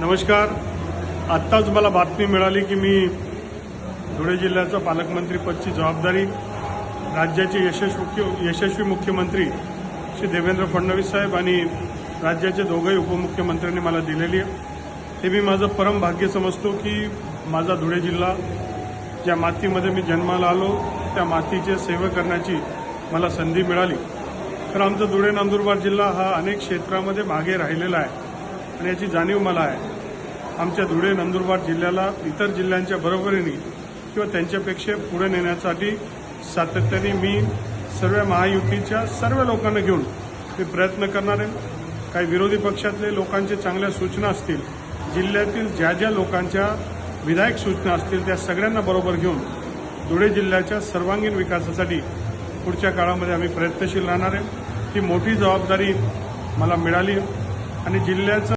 नमस्कार. आत्ताच मला बातमी मिळाली की मी धुळे जिल्ह्याचं पालकमंत्रीपदची जबाबदारी राज्याचे यशस्वी मुख्य यशस्वी मुख्यमंत्री श्री देवेंद्र फडणवीस साहेब आणि राज्याचे दोघंही उपमुख्यमंत्र्यांनी मला दिलेली आहे. हे मी माझं परम भाग्य समजतो की माझा धुळे जिल्हा ज्या मातीमध्ये मी जन्माला आलो त्या मातीचे सेवा करण्याची मला संधी मिळाली. तर आमचा धुळे नंदुरबार जिल्हा हा अनेक क्षेत्रामध्ये मागे राहिलेला आहे. आणि याची जाणीव मला आहे. आमच्या धुळे नंदुरबार जिल्ह्याला इतर जिल्ह्यांच्या बरोबरीने किंवा त्यांच्यापेक्षा पुढे नेण्यासाठी सातत्याने मी सर्व महायुतीच्या सर्व लोकांना घेऊन मी प्रयत्न करणार आहे. काही विरोधी पक्षातले लोकांच्या चांगल्या सूचना असतील जिल्ह्यातील ज्या ज्या लोकांच्या विधायक सूचना असतील त्या सगळ्यांना बरोबर घेऊन धुळे जिल्ह्याच्या सर्वांगीण विकासासाठी पुढच्या काळामध्ये आम्ही प्रयत्नशील राहणार आहे. ती मोठी जबाबदारी मला मिळाली आणि जिल्ह्याचं